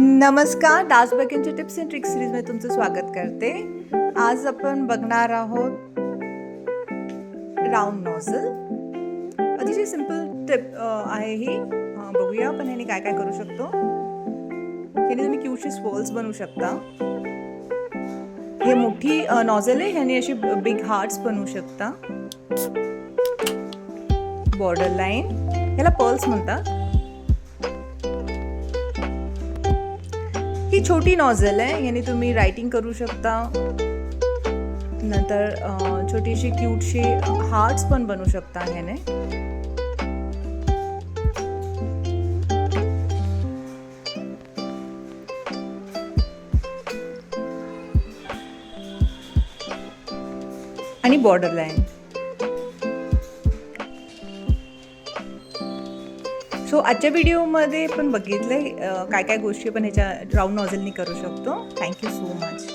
नमस्कार डास tips and tricks सिरीजमध्ये तुमचं स्वागत करते. आज आपण बघणार आहोत राऊंड नॉझल अतिशय सिंपल टिप आहे ही. बघूया आपण ह्याने काय काय करू शकतो. ह्याने तुम्ही क्यूटचे स्पोल्स बनवू शकता. हे मोठी नॉझल आहे. ह्याने अशी बिग हार्ट्स बनवू शकता. बॉर्डर लाईन ह्याला पर्ल्स म्हणतात. ही छोटी नॉझल आहे. याने तुम्ही रायटिंग करू शकता. नंतर छोटीशी क्यूटशी हार्ट्स पण बनवू शकता ह्याने. आणि बॉर्डर लाईन सो आजच्या व्हिडिओमध्ये पण बघितलं काय काय गोष्टी पण ह्याच्या राऊंड नॉझलनी करू शकतो. Thank you so much